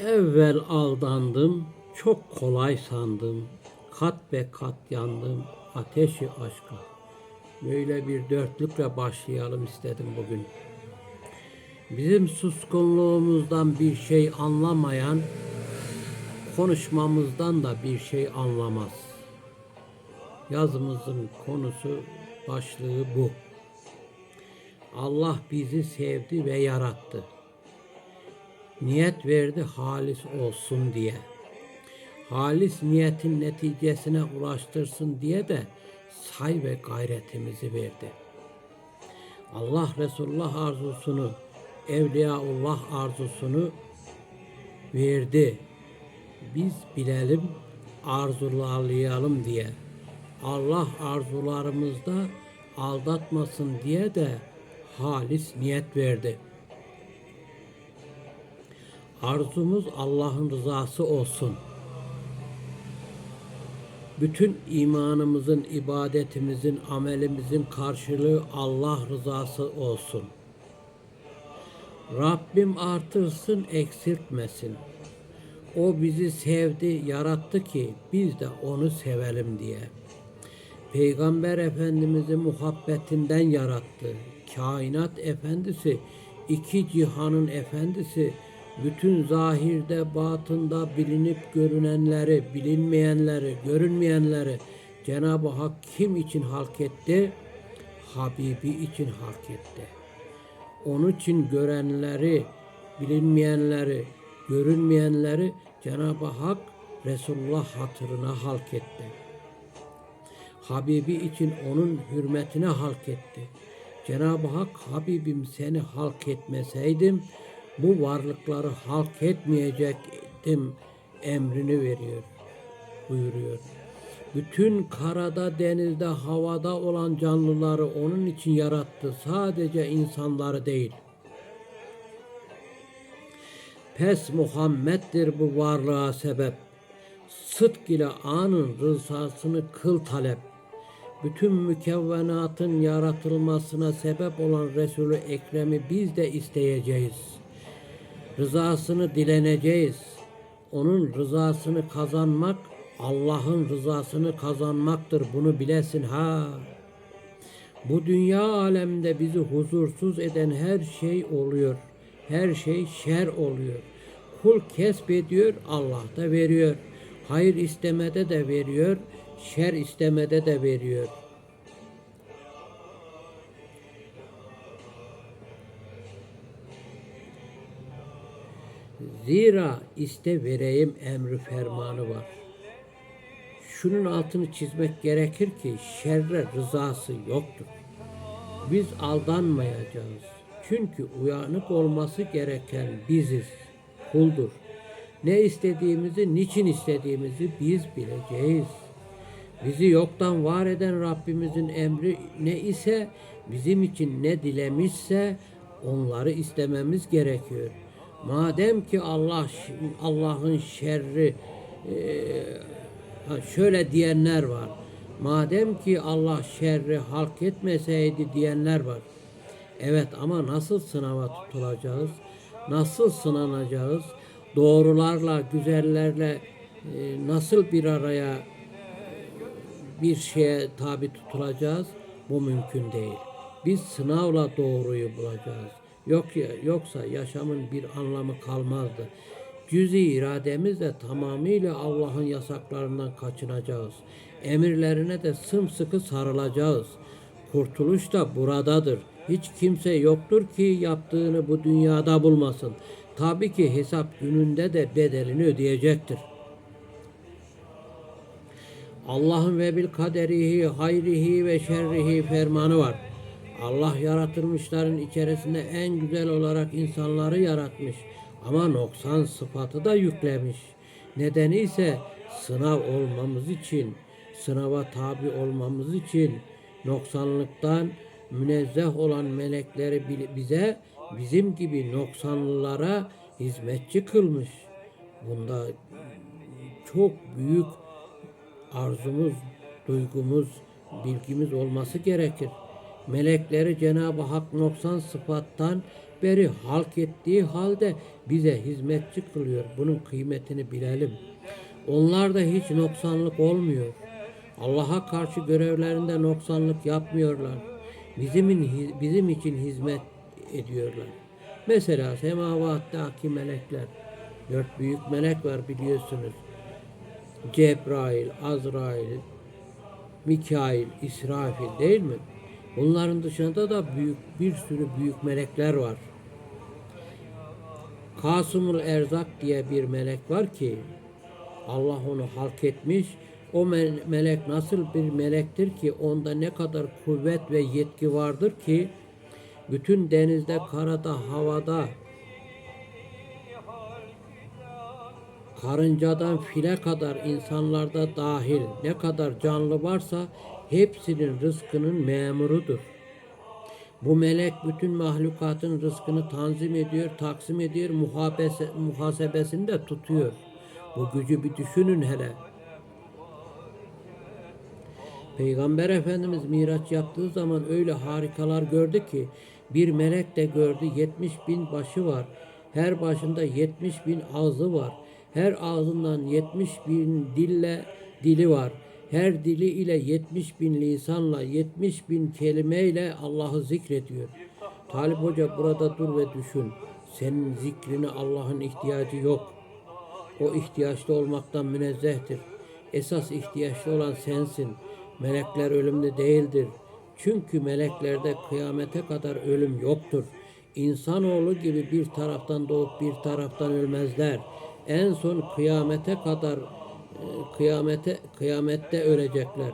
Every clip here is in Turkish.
Evvel aldandım, çok kolay sandım. Kat be kat yandım, ateşi aşka. Böyle bir dörtlükle başlayalım istedim bugün. Bizim suskunluğumuzdan bir şey anlamayan, konuşmamızdan da bir şey anlamaz. Yazımızın konusu, başlığı bu. Allah bizi sevdi ve yarattı. Niyet verdi halis olsun diye. Halis niyetin neticesine ulaştırsın diye de say ve gayretimizi verdi. Allah Resulullah arzusunu, Evliyaullah arzusunu verdi. Biz bilelim, arzulayalım diye. Allah arzularımızda aldatmasın diye de halis niyet verdi. Arzumuz Allah'ın rızası olsun. Bütün imanımızın, ibadetimizin, amelimizin karşılığı Allah rızası olsun. Rabbim artırsın, eksiltmesin. O bizi sevdi, yarattı ki biz de onu sevelim diye. Peygamber Efendimiz'i muhabbetinden yarattı. Kainat efendisi, iki cihanın efendisi, bütün zahirde, batında bilinip görünenleri, bilinmeyenleri, görünmeyenleri Cenab-ı Hak kim için halk etti? Habibi için halk etti. Onun için görenleri, bilinmeyenleri, görünmeyenleri Cenab-ı Hak Resulullah hatırına halk etti. Habibi için onun hürmetine halk etti. Cenab-ı Hak Habibim seni halk etmeseydim bu varlıkları halk etmeyecektim emrini veriyor, buyuruyor. Bütün karada, denizde, havada olan canlıları onun için yarattı. Sadece insanları değil. Pes Muhammed'dir bu varlığa sebep. Sıdk ile anın rızasını kıl talep. Bütün mükevvenatın yaratılmasına sebep olan Resulü Ekrem'i biz de isteyeceğiz. Rızasını dileneceğiz. Onun rızasını kazanmak Allah'ın rızasını kazanmaktır. Bunu bilesin ha. Bu dünya aleminde bizi huzursuz eden her şey oluyor. Her şey şer oluyor. Kul kesbediyor, Allah da veriyor. Hayır istemede de veriyor, şer istemede de veriyor. Zira iste vereyim emri fermanı var. Şunun altını çizmek gerekir ki şerre rızası yoktur. Biz aldanmayacağız. Çünkü uyanık olması gereken biziz, kuldur. Ne istediğimizi, niçin istediğimizi biz bileceğiz. Bizi yoktan var eden Rabbimizin emri ne ise bizim için ne dilemişse onları istememiz gerekiyor. Madem ki Allah Allah'ın şerri e, şöyle diyenler var. Madem ki Allah şerri halk etmeseydi diyenler var. Evet ama nasıl sınava tutulacağız? Nasıl sınanacağız? Doğrularla, güzellerle e, nasıl bir araya e, bir şeye tabi tutulacağız? Bu mümkün değil. Biz sınavla doğruyu bulacağız. Yok ya, yoksa yaşamın bir anlamı kalmazdı. Cüzi irademizle tamamıyla Allah'ın yasaklarından kaçınacağız. Emirlerine de sımsıkı sarılacağız. Kurtuluş da buradadır. Hiç kimse yoktur ki yaptığını bu dünyada bulmasın. Tabii ki hesap gününde de bedelini ödeyecektir. Allah'ın ve bil kaderihi, hayrihi ve şerrihi fermanı var. Allah yaratılmışların içerisinde en güzel olarak insanları yaratmış ama noksan sıfatı da yüklemiş. Nedeni ise sınav olmamız için, sınava tabi olmamız için noksanlıktan münezzeh olan melekleri bize bizim gibi noksanlılara hizmetçi kılmış. Bunda çok büyük arzumuz, duygumuz, bilgimiz olması gerekir. Melekleri Cenab-ı Hak noksan sıfattan ekberi halk ettiği halde bize hizmetçi kılıyor. Bunun kıymetini bilelim. Onlarda hiç noksanlık olmuyor. Allah'a karşı görevlerinde noksanlık yapmıyorlar. Bizim, bizim için hizmet ediyorlar. Mesela semavattaki melekler, dört büyük melek var biliyorsunuz. Cebrail, Azrail, Mikail, İsrafil değil mi? Bunların dışında da büyük bir sürü büyük melekler var. Kasımul Erzak diye bir melek var ki Allah onu halk etmiş. O me- melek nasıl bir melektir ki onda ne kadar kuvvet ve yetki vardır ki bütün denizde, karada, havada karıncadan file kadar insanlarda dahil ne kadar canlı varsa hepsinin rızkının memurudur. Bu melek bütün mahlukatın rızkını tanzim ediyor, taksim ediyor, muhabese, muhasebesini de tutuyor. Bu gücü bir düşünün hele. Peygamber Efendimiz Miraç yaptığı zaman öyle harikalar gördü ki bir melek de gördü 70 bin başı var. Her başında 70 bin ağzı var. Her ağzından 70 bin dille dili var. Her dili ile 70 bin lisanla 70 bin kelimeyle Allah'ı zikrediyor. Talip Hoca burada dur ve düşün. Senin zikrine Allah'ın ihtiyacı yok. O ihtiyaçlı olmaktan münezzehtir. Esas ihtiyaçlı olan sensin. Melekler ölümlü değildir. Çünkü meleklerde kıyamete kadar ölüm yoktur. İnsanoğlu gibi bir taraftan doğup bir taraftan ölmezler. En son kıyamete kadar e, kıyamete kıyamette ölecekler.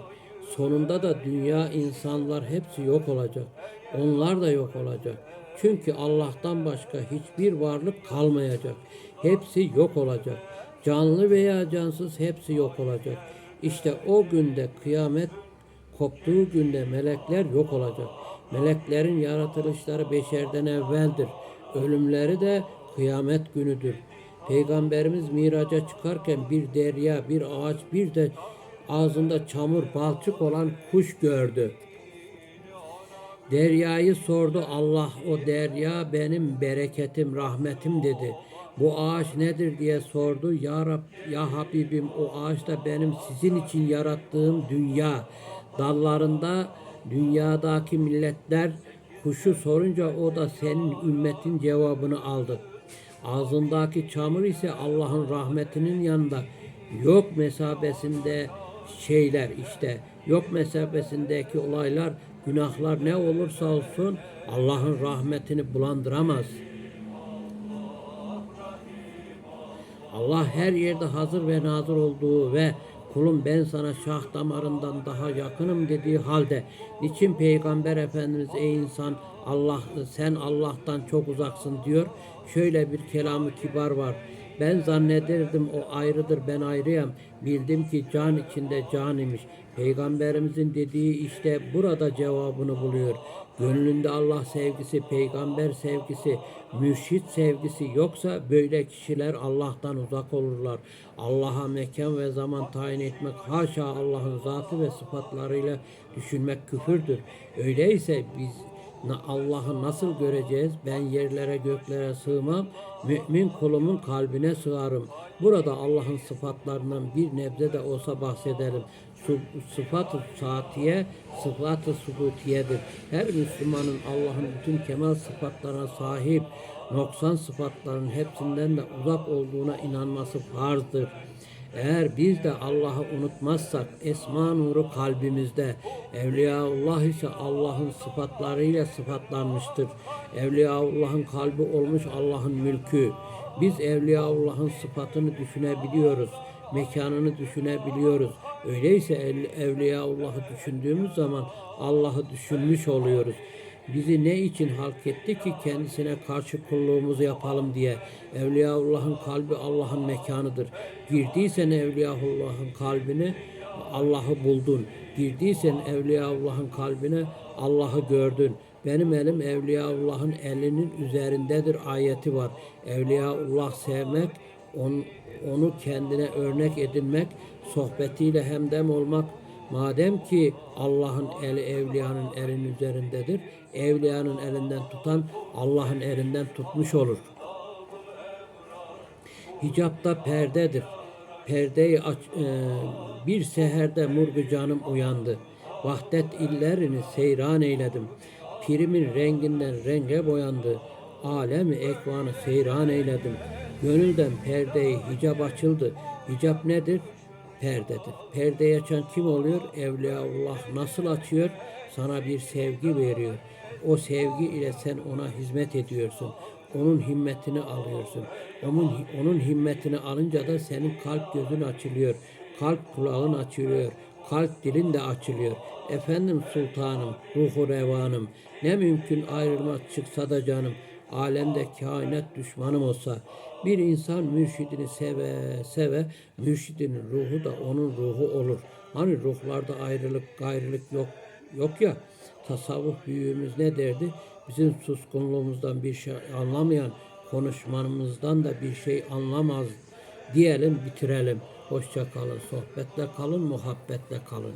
Sonunda da dünya insanlar hepsi yok olacak. Onlar da yok olacak. Çünkü Allah'tan başka hiçbir varlık kalmayacak. Hepsi yok olacak. Canlı veya cansız hepsi yok olacak. İşte o günde kıyamet koptuğu günde melekler yok olacak. Meleklerin yaratılışları beşerden evveldir. Ölümleri de kıyamet günüdür. Peygamberimiz miraca çıkarken bir derya, bir ağaç, bir de ağzında çamur, balçık olan kuş gördü. Deryayı sordu Allah o derya benim bereketim rahmetim dedi. Bu ağaç nedir diye sordu. Ya Rab, ya Habibim o ağaç da benim sizin için yarattığım dünya. Dallarında dünyadaki milletler kuşu sorunca o da senin ümmetin cevabını aldı. Ağzındaki çamur ise Allah'ın rahmetinin yanında yok mesabesinde şeyler işte yok mesabesindeki olaylar günahlar ne olursa olsun Allah'ın rahmetini bulandıramaz. Allah her yerde hazır ve nazır olduğu ve kulum ben sana şah damarından daha yakınım dediği halde niçin Peygamber Efendimiz ey insan Allah sen Allah'tan çok uzaksın diyor. Şöyle bir kelamı kibar var. Ben zannederdim o ayrıdır ben ayrıyam. Bildim ki can içinde can imiş. Peygamberimizin dediği işte burada cevabını buluyor. Gönlünde Allah sevgisi, peygamber sevgisi, mürşit sevgisi yoksa böyle kişiler Allah'tan uzak olurlar. Allah'a mekan ve zaman tayin etmek haşa Allah'ın zatı ve sıfatlarıyla düşünmek küfürdür. Öyleyse biz Allah'ı nasıl göreceğiz? Ben yerlere göklere sığmam. Mümin kulumun kalbine sığarım. Burada Allah'ın sıfatlarından bir nebze de olsa bahsedelim. Sıfat-ı saatiye, sıfat-ı subutiyedir. Her Müslümanın Allah'ın bütün kemal sıfatlarına sahip, noksan sıfatların hepsinden de uzak olduğuna inanması farzdır. Eğer biz de Allah'ı unutmazsak esma nuru kalbimizde. Evliyaullah ise Allah'ın sıfatlarıyla sıfatlanmıştır. Evliyaullah'ın kalbi olmuş Allah'ın mülkü. Biz Evliyaullah'ın sıfatını düşünebiliyoruz. Mekanını düşünebiliyoruz. Öyleyse ev- Evliyaullah'ı düşündüğümüz zaman Allah'ı düşünmüş oluyoruz. Bizi ne için halk etti ki kendisine karşı kulluğumuzu yapalım diye. Evliyaullah'ın kalbi Allah'ın mekanıdır. Girdiysen Evliyaullah'ın kalbine Allah'ı buldun. Girdiysen Evliyaullah'ın kalbine Allah'ı gördün. Benim elim Evliyaullah'ın elinin üzerindedir ayeti var. Evliyaullah sevmek, on- onu kendine örnek edinmek, sohbetiyle hemdem olmak, Madem ki Allah'ın eli evliyanın elinin üzerindedir, evliyanın elinden tutan Allah'ın elinden tutmuş olur. Hicapta perdedir. Perdeyi aç, e, bir seherde murgu canım uyandı. Vahdet illerini seyran eyledim. Pirimin renginden renge boyandı. Alemi ekvanı seyran eyledim. Gönülden perdeyi hicap açıldı. Hicap nedir? Perdedir. Perdeyi açan kim oluyor? Evliyaullah nasıl açıyor? Sana bir sevgi veriyor. O sevgi ile sen ona hizmet ediyorsun onun himmetini alıyorsun. Onun onun himmetini alınca da senin kalp gözün açılıyor. Kalp kulağın açılıyor. Kalp dilin de açılıyor. Efendim sultanım, ruhu revanım. Ne mümkün ayrılmak çıksa da canım. Alemde kainat düşmanım olsa. Bir insan mürşidini seve seve mürşidinin ruhu da onun ruhu olur. Hani ruhlarda ayrılık gayrılık yok yok ya. Tasavvuf büyüğümüz ne derdi? Bizim suskunluğumuzdan bir şey anlamayan, konuşmamızdan da bir şey anlamaz diyelim, bitirelim. Hoşça kalın, sohbetle kalın, muhabbetle kalın.